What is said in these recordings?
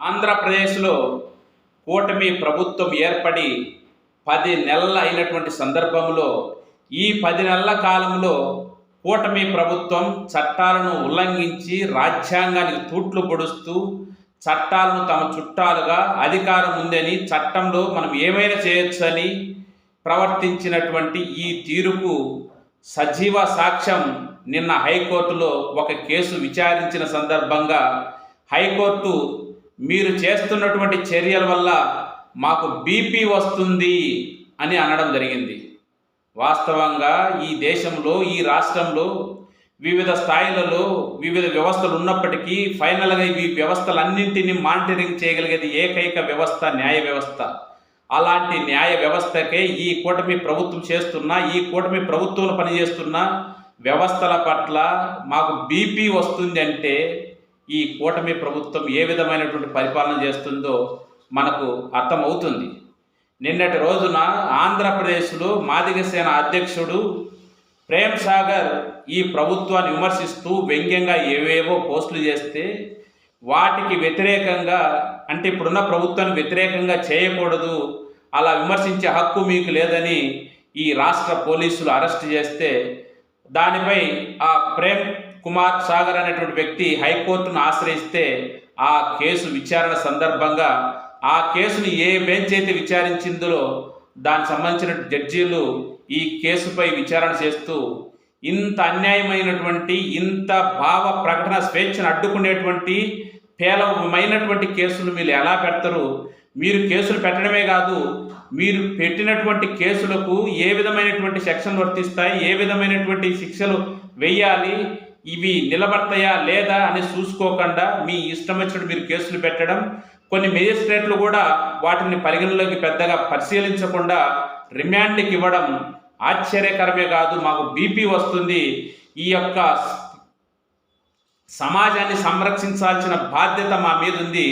ఆంధ్రప్రదేశ్లో కూటమి ప్రభుత్వం ఏర్పడి పది నెలల అయినటువంటి సందర్భంలో ఈ పది నెలల కాలంలో కూటమి ప్రభుత్వం చట్టాలను ఉల్లంఘించి రాజ్యాంగానికి తూట్లు పొడుస్తూ చట్టాలను తమ చుట్టాలుగా అధికారం ఉందని చట్టంలో మనం ఏమైనా చేయొచ్చని ప్రవర్తించినటువంటి ఈ తీరుకు సజీవ సాక్ష్యం నిన్న హైకోర్టులో ఒక కేసు విచారించిన సందర్భంగా హైకోర్టు మీరు చేస్తున్నటువంటి చర్యల వల్ల మాకు బీపీ వస్తుంది అని అనడం జరిగింది. వాస్తవంగా ఈ దేశంలో ఈ రాష్ట్రంలో వివిధ స్థాయిలలో వివిధ వ్యవస్థలు ఉన్నప్పటికీ ఫైనల్గా ఈ వ్యవస్థలన్నింటినీ మానిటరింగ్ చేయగలిగేది ఏకైక వ్యవస్థ న్యాయ వ్యవస్థ. అలాంటి న్యాయ వ్యవస్థకే ఈ కూటమి ప్రభుత్వం చేస్తున్న ఈ కూటమి ప్రభుత్వం పనిచేస్తున్న వ్యవస్థల పట్ల మాకు బీపీ వస్తుంది అంటే ఈ కూటమి ప్రభుత్వం ఏ విధమైనటువంటి పరిపాలన చేస్తుందో మనకు అర్థమవుతుంది. నిన్నటి రోజున ఆంధ్రప్రదేశ్లో మాదిగ సేన అధ్యక్షుడు ప్రేమ్ సాగర్ ఈ ప్రభుత్వాన్ని విమర్శిస్తూ వ్యంగ్యంగా ఏవేవో పోస్టులు చేస్తే వాటికి వ్యతిరేకంగా అంటే ఇప్పుడున్న ప్రభుత్వాన్ని వ్యతిరేకంగా చేయకూడదు అలా విమర్శించే హక్కు మీకు లేదని ఈ రాష్ట్ర పోలీసులు అరెస్ట్ చేస్తే దానిపై ఆ ప్రేమ్ కుమార్ సాగర్ అనేటువంటి వ్యక్తి హైకోర్టును ఆశ్రయిస్తే ఆ కేసు విచారణ సందర్భంగా ఆ కేసుని ఏ బెంచ్ అయితే విచారించిందో దానికి సంబంధించిన జడ్జీలు ఈ కేసుపై విచారణ చేస్తూ ఇంత అన్యాయమైనటువంటి ఇంత భావ ప్రకటన స్వేచ్ఛను అడ్డుకునేటువంటి పేలవమైనటువంటి కేసులు మీరు ఎలా పెడతారు? మీరు కేసులు పెట్టడమే కాదు మీరు పెట్టినటువంటి కేసులకు ఏ విధమైనటువంటి సెక్షన్లు వర్తిస్తాయి? ఏ విధమైనటువంటి శిక్షలు వేయాలి? ఇవి నిలబడతాయా లేదా అని చూసుకోకుండా మీ ఇష్టం వచ్చినట్టు మీరు కేసులు పెట్టడం కొన్ని మేజిస్ట్రేట్లు కూడా వాటిని పరిగణలోకి పెద్దగా పరిశీలించకుండా రిమాండ్కి ఇవ్వడం ఆశ్చర్యకరమే కాదు మాకు బీపీ వస్తుంది. ఈ యొక్క సమాజాన్ని సంరక్షించాల్సిన బాధ్యత మా మీద ఉంది.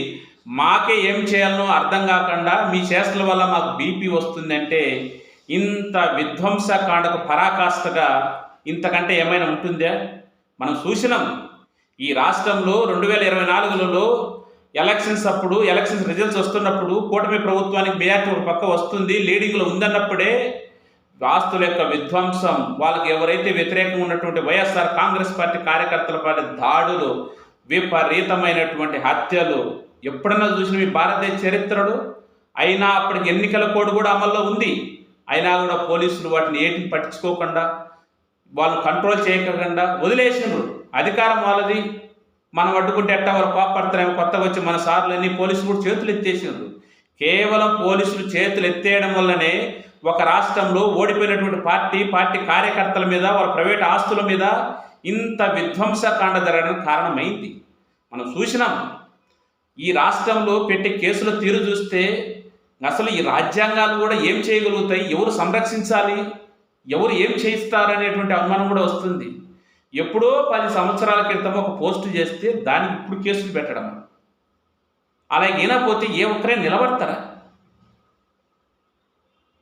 మాకే ఏం చేయాలనో అర్థం కాకుండా మీ చేష్టల వల్ల మాకు బీపీ వస్తుందంటే ఇంత విధ్వంసకాండకు పరాకాష్ఠగా ఇంతకంటే ఏమైనా ఉంటుందా? మనం చూసినాం. ఈ రాష్ట్రంలో రెండు వేల ఇరవై నాలుగులలో ఎలక్షన్స్ అప్పుడు ఎలక్షన్స్ రిజల్ట్స్ వస్తున్నప్పుడు కూటమి ప్రభుత్వానికి మెజార్టీ ఒక పక్క వస్తుంది లీడింగ్లో ఉందన్నప్పుడే ఆస్తుల యొక్క విధ్వంసం వాళ్ళకి ఎవరైతే వ్యతిరేకంగా ఉన్నటువంటి వైఎస్ఆర్ కాంగ్రెస్ పార్టీ కార్యకర్తల పాటి దాడులు విపరీతమైనటువంటి హత్యలు ఎప్పుడన్నా చూసిన మీ భారతదేశ చరిత్రలో అయినా అప్పటికి ఎన్నికల కోడ్ కూడా అమల్లో ఉంది. అయినా కూడా పోలీసులు వాటిని ఏటిని పట్టించుకోకుండా వాళ్ళు కంట్రోల్ చేయకుండా వదిలేసినారు అధికారం వాళ్ళది. మనం అడ్డుకుంటే ఎట్టా వాళ్ళు కోపడతారేమో కొత్తగా వచ్చి మన సార్లన్నీ పోలీసులు కూడా చేతులు ఎత్తేసినారు కేవలం పోలీసులు చేతులు ఎత్తేయడం వల్లనే ఒక రాష్ట్రంలో ఓడిపోయినటువంటి పార్టీ పార్టీ కార్యకర్తల మీద వాళ్ళ ప్రైవేట్ ఆస్తుల మీద ఇంత విధ్వంసకాండ జరగడానికి కారణమైంది. మనం చూసినాం. ఈ రాష్ట్రంలో పెట్టే కేసుల తీరు చూస్తే అసలు ఈ రాజ్యాంగాలు కూడా ఏం చేయగలుగుతాయి? ఎవరు సంరక్షించాలి? ఎవరు ఏం చేయిస్తారనేటువంటి అనుమానం కూడా వస్తుంది. ఎప్పుడో పది సంవత్సరాల క్రితం ఒక పోస్ట్ చేస్తే దానికి ఇప్పుడు కేసులు పెట్టడం. అలాగైనా పోతే ఏ ఒక్కరే నిలబడతారా?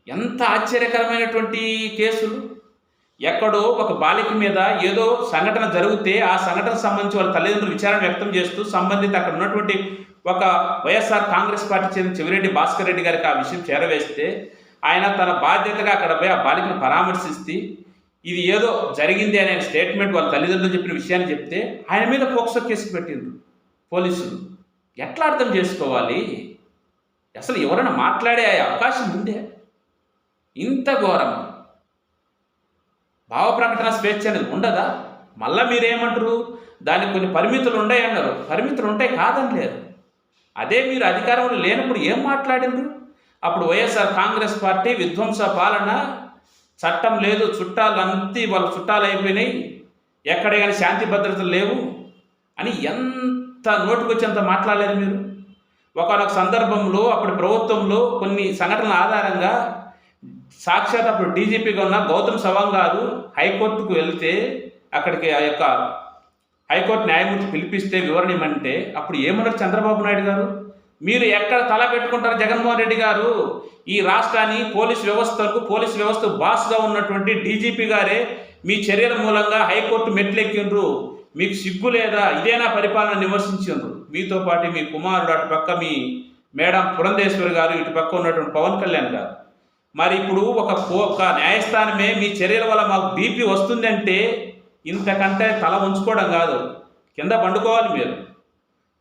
ఎంత ఆశ్చర్యకరమైనటువంటి కేసులు. ఎక్కడో ఒక బాలిక మీద ఏదో సంఘటన జరిగితే ఆ సంఘటన సంబంధించి వాళ్ళ తల్లిదండ్రులు విచారణ వ్యక్తం చేస్తూ సంబంధిత అక్కడ ఉన్నటువంటి ఒక వైఎస్ఆర్ కాంగ్రెస్ పార్టీ చెందిన చెవిరెడ్డి భాస్కర్ రెడ్డి గారికి ఆ విషయం చేరవేస్తే ఆయన తన బాధ్యతగా అక్కడ పోయి ఆ బాలికను పరామర్శిస్తే ఇది ఏదో జరిగింది అనే స్టేట్మెంట్ వాళ్ళ తల్లిదండ్రులు చెప్పిన విషయాన్ని చెప్తే ఆయన మీద పోక్సో కేసు పెట్టిండ్రు పోలీసులు. ఎట్లా అర్థం చేసుకోవాలి? అసలు ఎవరైనా మాట్లాడే అవకాశం ఉందే? ఇంత ఘోరం. భావ ప్రకటన స్వేచ్ఛ అనేది ఉండదా? మళ్ళీ మీరేమంటారు? దానికి కొన్ని పరిమితులు ఉన్నాయి అన్నారు పరిమితులు ఉంటాయి కాదని లేదు అదే మీరు అధికారంలో లేనప్పుడు ఏం మాట్లాడిండ్రు? అప్పుడు వైఎస్ఆర్ కాంగ్రెస్ పార్టీ విధ్వంస పాలన చట్టం లేదు చుట్టాలు అంతి వాళ్ళ చుట్టాలు అయిపోయినాయి. ఎక్కడ కానీ శాంతి భద్రతలు లేవు అని ఎంత నోటుకొచ్చేంత మాట్లాడలేదు మీరు? ఒకనొక సందర్భంలో అప్పుడు ప్రభుత్వంలో కొన్ని సంఘటనల ఆధారంగా సాక్షాత్ అప్పుడు డీజీపీగా ఉన్న గౌతమ్ సవాంగ్ గారు హైకోర్టుకు వెళ్తే అక్కడికి ఆ యొక్క హైకోర్టు న్యాయమూర్తి పిలిపిస్తే వివరణ ఇవ్వమంటే అప్పుడు ఏమన్నారు చంద్రబాబు నాయుడు గారు? మీరు ఎక్కడ తల పెట్టుకుంటారు జగన్మోహన్ రెడ్డి గారు? ఈ రాష్ట్రాన్ని పోలీస్ వ్యవస్థకు పోలీస్ వ్యవస్థ బాస్గా ఉన్నటువంటి డీజీపీ గారే మీ చర్యల మూలంగా హైకోర్టు మెట్లెక్కిండ్రు. మీకు సిగ్గు లేదా? ఇదేనా పరిపాలన విమర్శించిండ్రు మీతో పాటు మీ కుమారుడు అటు పక్క మీ మేడం పురంధేశ్వరి గారు ఇటు పక్క ఉన్నటువంటి పవన్ కళ్యాణ్ గారు. మరి ఇప్పుడు ఒక కో- ఒక న్యాయస్థానమే మీ చర్యల వల్ల మాకు బీపీ వస్తుందంటే ఇంతకంటే తల ఉంచుకోవడం కాదు. కింద పండుకోవాలి మీరు.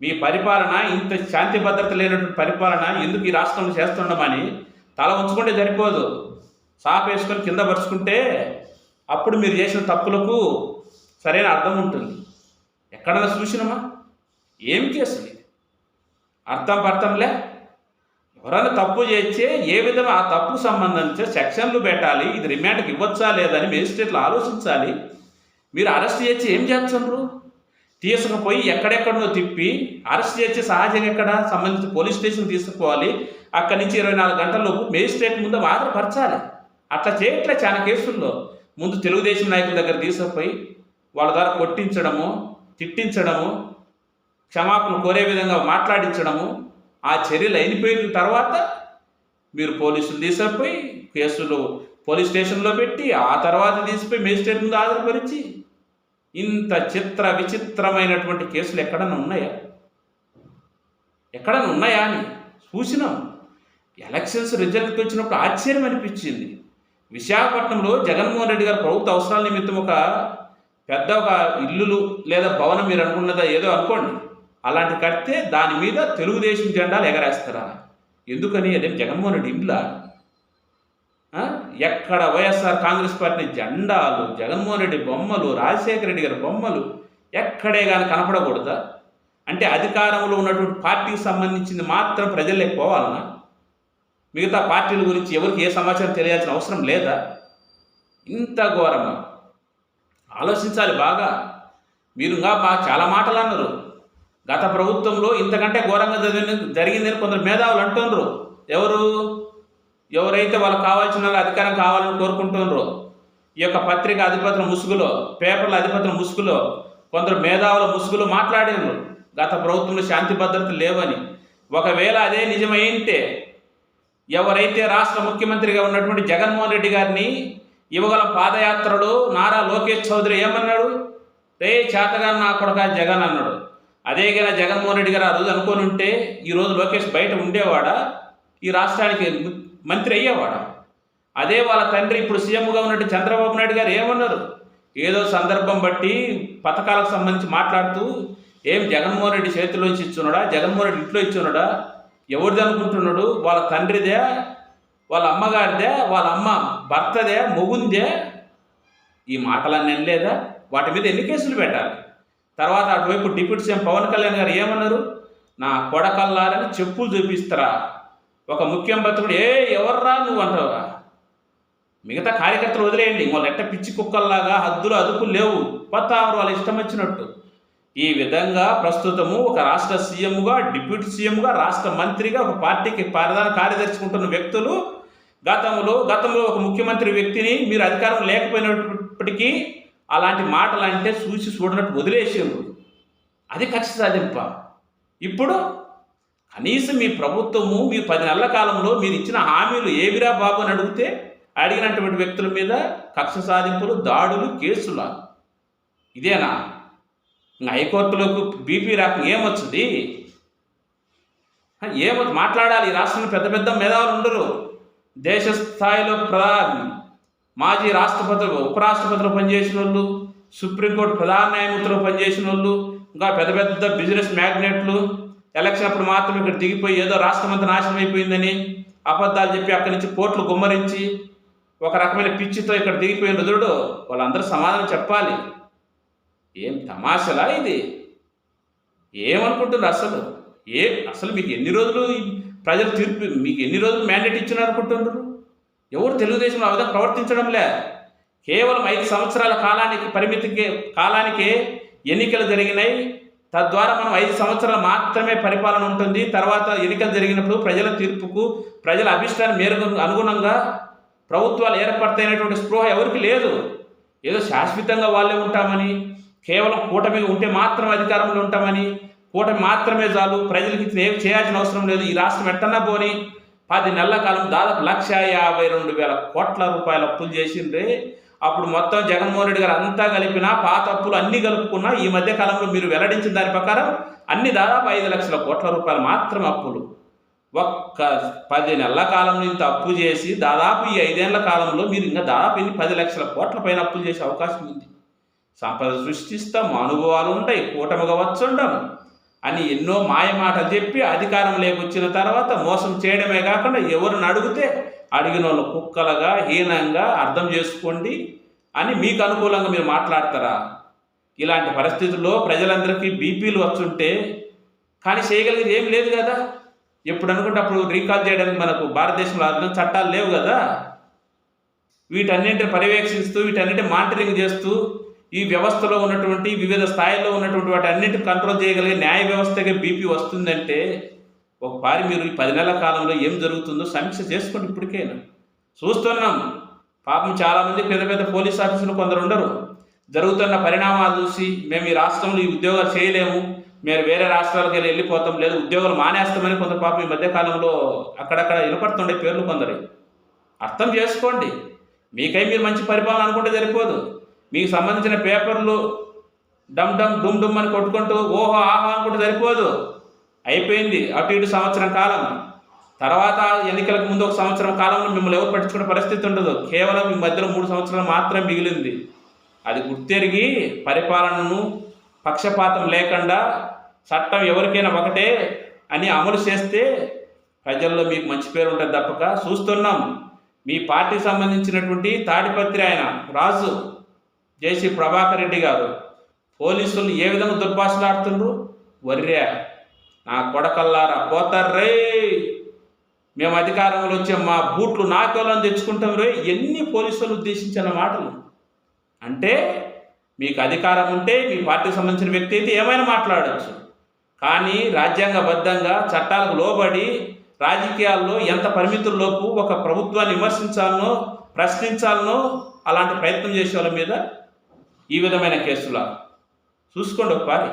మీ పరిపాలన ఇంత శాంతి భద్రత లేనటువంటి పరిపాలన ఎందుకు ఈ రాష్ట్రంలో చేస్తుండమని తల ఉంచుకుంటే సరిపోదు. సాపేసుకొని కింద పరుచుకుంటే అప్పుడు మీరు చేసిన తప్పులకు సరైన అర్థం ఉంటుంది. ఎక్కడన్నా చూసినమా? ఏం కేసు ఇది? అర్థం పర్థంలే. ఎవరైనా తప్పు చేస్తే ఏ విధంగా ఆ తప్పుకు సంబంధించి సెక్షన్లు పెట్టాలి ఇది రిమాండ్కి ఇవ్వచ్చా లేదని మేజిస్ట్రేట్లు ఆలోచించాలి. మీరు అరెస్ట్ చేసి ఏం చేస్తున్నారు? తీసుకుపోయి ఎక్కడెక్కడో తిప్పి అరెస్ట్ చేసి సహజంగా ఎక్కడ సంబంధించి పోలీస్ స్టేషన్ తీసుకుపోవాలి. అక్కడి నుంచి ఇరవై నాలుగు గంటలలోపు మేజిస్ట్రేట్ ముందు ఆధారపరచాలి అట్లా చేయట్లే చాలా కేసుల్లో. ముందు తెలుగుదేశం నాయకుల దగ్గర తీసుకుపోయి వాళ్ళ ద్వారా కొట్టించడము తిట్టించడము క్షమాపణ కోరే విధంగా మాట్లాడించడము ఆ చర్యలు అయిపోయిన తర్వాత మీరు పోలీసులు తీసుకుపోయి కేసులు పోలీస్ స్టేషన్లో పెట్టి ఆ తర్వాత తీసిపోయి మేజిస్ట్రేట్ ముందు హాజరుపరిచి ఇంత చిత్ర విచిత్రమైనటువంటి కేసులు ఎక్కడన్నా ఉన్నాయా? ఎక్కడన్నా ఉన్నాయా అని చూసినాం. ఎలక్షన్స్ రిజల్ట్ వచ్చినప్పుడు ఆశ్చర్యం అనిపించింది. విశాఖపట్నంలో జగన్మోహన్ రెడ్డి గారు ప్రభుత్వ అవసరాల నిమిత్తం ఒక పెద్ద ఒక ఇల్లులు లేదా భవనం మీరు అనుకున్నదా ఏదో అనుకోండి. అలాంటి కడితే దాని మీద తెలుగుదేశం జెండాలు ఎగరేస్తారా? ఎందుకని అదే జగన్మోహన్ రెడ్డి ఇండ్లా ఎక్కడ వైఎస్ఆర్ కాంగ్రెస్ పార్టీ జెండాలు జగన్మోహన్ రెడ్డి బొమ్మలు రాజశేఖర రెడ్డి గారి బొమ్మలు ఎక్కడే కానీ కనపడకూడదా? అంటే అధికారంలో ఉన్నటువంటి పార్టీకి సంబంధించింది మాత్రం ప్రజల్లోకి పోవాలనా? మిగతా పార్టీల గురించి ఎవరికి ఏ సమాచారం తెలియాల్సిన అవసరం లేదా? ఇంత ఘోరమా? ఆలోచించాలి బాగా. మీరు ఇంకా బాగా చాలా మాటలు అన్నారు. గత ప్రభుత్వంలో ఇంతకంటే ఘోరంగా జరిగింది జరిగిందని కొందరు మేధావులు అంటున్నారు ఎవరు? ఎవరైతే వాళ్ళకి కావాల్సిన వాళ్ళ అధికారం కావాలని కోరుకుంటున్నారో ఈ యొక్క పత్రిక అధిపతుల ముసుగులో పేపర్ల అధిపతుల ముసుగులో కొందరు మేధావుల ముసుగులో మాట్లాడారు గత ప్రభుత్వంలో శాంతి భద్రత లేవని. ఒకవేళ అదే నిజమైంటే ఎవరైతే రాష్ట్ర ముఖ్యమంత్రిగా ఉన్నటువంటి జగన్మోహన్ రెడ్డి గారిని యువగల పాదయాత్రలో నారా లోకేష్ చౌదరి ఏమన్నాడు? రే చేతగాని నా కొడక జగన్ అన్నాడు. అదే గన జగన్మోహన్ రెడ్డి గారు ఆ రోజు అనుకొని ఉంటే ఈరోజు లోకేష్ బయట ఉండేవాడా? ఈ రాష్ట్రానికి మంత్రి అయ్యేవాడు. అదే వాళ్ళ తండ్రి ఇప్పుడు సీఎంగా ఉన్నట్టు చంద్రబాబు నాయుడు గారు ఏమన్నారు? ఏదో సందర్భం బట్టి పథకాలకు సంబంధించి మాట్లాడుతూ ఏం జగన్మోహన్ రెడ్డి చేతిలోంచి ఇచ్చున్నాడా? జగన్మోహన్ రెడ్డి ఇంట్లో ఇచ్చున్నాడా? ఎవరిది అనుకుంటున్నాడు? వాళ్ళ తండ్రిదే? వాళ్ళ అమ్మగారిదే? వాళ్ళ అమ్మ భర్తదే? మొగుందే? ఈ మాటలన్నీ లేదా వాటి మీద ఎన్ని కేసులు పెట్టాలి? తర్వాత అటువైపు డిప్యూటీ సీఎం పవన్ కళ్యాణ్ గారు ఏమన్నారు? నా కొడకల్లారని చెప్పులు చూపిస్తారా? ఒక ముఖ్యం ముఖ్యమంత్రుడు ఏ ఎవర్రా నువ్వు? అంటావా మిగతా కార్యకర్తలు వదిలేయండి. వాళ్ళు ఎట్ట పిచ్చి కుక్కల్లాగా హద్దులు అదుపులు లేవు. పత్తావరు వాళ్ళ ఇష్టం వచ్చినట్టు. ఈ విధంగా ప్రస్తుతము ఒక రాష్ట్ర సీఎంగా డిప్యూటీ సీఎంగా రాష్ట్ర మంత్రిగా ఒక పార్టీకి ప్రధాన కార్యదర్శి ఉంటున్న వ్యక్తులు గతంలో గతంలో ఒక ముఖ్యమంత్రి వ్యక్తిని మీరు అధికారం లేకపోయినప్పటికీ అలాంటి మాటలు అంటే చూసి చూడనట్టు వదిలేసేవారు అది కక్ష సాధింప. ఇప్పుడు కనీసం మీ ప్రభుత్వము మీ పది నెలల కాలంలో మీరు ఇచ్చిన హామీలు ఏవిరా బాబు అని అడిగితే అడిగినటువంటి వ్యక్తుల మీద కక్ష సాధింపులు దాడులు కేసుల. ఇదేనా? హైకోర్టులోకి హైకోర్టులకు బీపీ రాక ఏమొచ్చింది? ఏమో మాట్లాడాలి. ఈ రాష్ట్రంలో పెద్ద పెద్ద మేధావులు ఉండరు. దేశ స్థాయిలో ప్రధా మాజీ రాష్ట్రపతులు ఉపరాష్ట్రపతులు పనిచేసిన వాళ్ళు సుప్రీంకోర్టు ప్రధాన న్యాయమూర్తులు పనిచేసిన వాళ్ళు ఇంకా పెద్ద పెద్ద బిజినెస్ మ్యాగ్నెట్లు ఎలక్షన్ అప్పుడు మాత్రం ఇక్కడ దిగిపోయి ఏదో రాష్ట్రం అంతా నాశనం అయిపోయిందని అబద్ధాలు చెప్పి అక్కడి నుంచి కోట్లు గుమ్మరించి ఒక రకమైన పిచ్చితో ఇక్కడ దిగిపోయిన రుదుడు వాళ్ళందరూ సమాధానం చెప్పాలి. ఏం తమాషలా ఇది? ఏమనుకుంటున్నారు అసలు? ఏ అసలు మీకు ఎన్ని రోజులు ప్రజలు తీర్పు మీకు ఎన్ని రోజులు మ్యాండేట్ ఇచ్చినారు అనుకుంటున్నారు? ఎవరు తెలుగుదేశంలో ఆ విధంగా ప్రవర్తించడంలే. కేవలం ఐదు సంవత్సరాల కాలానికి పరిమితికి కాలానికే ఎన్నికలు జరిగినాయి. తద్వారా మనం ఐదు సంవత్సరాలు మాత్రమే పరిపాలన ఉంటుంది. తర్వాత ఎన్నికలు జరిగినప్పుడు ప్రజల తీర్పుకు ప్రజల అభిష్టాన్ని మేరకు అనుగుణంగా ప్రభుత్వాలు ఏర్పడతాయినటువంటి స్పృహ ఎవరికి లేదు. ఏదో శాశ్వతంగా వాళ్ళే ఉంటామని కేవలం కూటమి ఉంటే మాత్రం అధికారంలో ఉంటామని కూటమి మాత్రమే చాలు ప్రజలకి ఏమి ఏం చేయాల్సిన అవసరం లేదు. ఈ రాష్ట్రం ఎట్టన్నా పోని పది నెలల కాలం దాదాపు లక్ష యాభై రెండు వేల కోట్ల రూపాయల అప్పులు చేసిండ్రే. అప్పుడు మొత్తం జగన్మోహన్ రెడ్డి గారు అంతా కలిపినా పాత అప్పులు అన్నీ కలుపుకున్నా ఈ మధ్య కాలంలో మీరు వెల్లడించిన దాని ప్రకారం అన్ని దాదాపు ఐదు లక్షల కోట్ల రూపాయలు మాత్రం అప్పులు. ఒక్క పది నెలల కాలం ఇంత అప్పు చేసి దాదాపు ఈ ఐదేళ్ళ కాలంలో మీరు ఇంకా దాదాపు ఎన్ని పది లక్షల కోట్ల పైన అప్పులు చేసే అవకాశం ఉంది. సంపద సృష్టిస్తాం అనుభవాలు ఉంటాయి కూటమిగా వచ్చుండం అని ఎన్నో మాయమాటలు చెప్పి అధికారం లేకొచ్చిన తర్వాత మోసం చేయడమే కాకుండా ఎవరిని అడిగితే అడిగిన వాళ్ళు కుక్కలుగా హీనంగా అర్థం చేసుకోండి అని మీకు అనుకూలంగా మీరు మాట్లాడతారా? ఇలాంటి పరిస్థితుల్లో ప్రజలందరికీ బీపీలు వచ్చుంటే కానీ చేయగలిగేది ఏం లేదు కదా. ఎప్పుడు అనుకుంటే అప్పుడు రీకాల్ చేయడానికి మనకు భారతదేశంలో అర్థం చట్టాలు లేవు కదా. వీటన్నింటిని పర్యవేక్షిస్తూ వీటన్నింటిని మానిటరింగ్ చేస్తూ ఈ వ్యవస్థలో ఉన్నటువంటి వివిధ స్థాయిలో ఉన్నటువంటి వాటి అన్నింటిని కంట్రోల్ చేయగలిగే న్యాయ వ్యవస్థకి బీపీ వస్తుందంటే ఒకసారి మీరు ఈ పది నెలల కాలంలో ఏం జరుగుతుందో సమీక్ష చేసుకోండి ఇప్పటికైనా. చూస్తున్నాం. పాపం చాలామంది పెద్ద పెద్ద పోలీస్ ఆఫీసులు కొందరు ఉండరు. జరుగుతున్న పరిణామాలు చూసి మేము ఈ రాష్ట్రంలో ఈ ఉద్యోగాలు చేయలేము. మేము వేరే రాష్ట్రాలకు వెళ్ళి వెళ్ళిపోతాం. లేదు ఉద్యోగాలు మానేస్తామని కొంత పాపం ఈ మధ్యకాలంలో అక్కడక్కడ వినపడుతుండే పేర్లు కొందరు. అర్థం చేసుకోండి. మీకై మీరు మంచి పరిపాలన అనుకుంటే సరిపోదు. మీకు సంబంధించిన పేపర్లు డమ్ డమ్ డుమ్ డుమ్ అని కొట్టుకుంటూ ఓహో ఆహా అనుకుంటే సరిపోదు. అయిపోయింది. అటు ఇటు సంవత్సరం కాలం. తర్వాత ఎన్నికలకు ముందు ఒక సంవత్సరం కాలంలో మిమ్మల్ని ఎవరు పట్టించుకునే పరిస్థితి ఉండదు. కేవలం ఈ మధ్యలో మూడు సంవత్సరాలు మాత్రమే మిగిలింది. అది గుర్తెరిగి పరిపాలనను పక్షపాతం లేకుండా చట్టం ఎవరికైనా ఒకటే అని అమలు చేస్తే ప్రజల్లో మీకు మంచి పేరు ఉంటుంది తప్పక. చూస్తున్నాం. మీ పార్టీ సంబంధించినటువంటి తాడిపత్రి ఆయన రాజు జేసీ ప్రభాకర్ రెడ్డి గారు. పోలీసులు ఏ విధంగా దుర్భాషలాడుతుండ్రు? వర్రే నా కొడకల్లారా పోతారు మేము అధికారంలో వచ్చే మా బూట్లు నాకోలను తెచ్చుకుంటాం రే. ఎన్ని పోలీసులు ఉద్దేశించిన మాటలు? అంటే మీకు అధికారం ఉంటే మీ పార్టీకి సంబంధించిన వ్యక్తి అయితే ఏమైనా మాట్లాడచ్చు. కానీ రాజ్యాంగబద్ధంగా చట్టాలకు లోబడి రాజకీయాల్లో ఎంత పరిమితుల్లోపు ఒక ప్రభుత్వాన్ని విమర్శించాలనో ప్రశ్నించాలనో అలాంటి ప్రయత్నం చేసే వాళ్ళ మీద ఈ విధమైన కేసులా? చూసుకోండి ఒకసారి.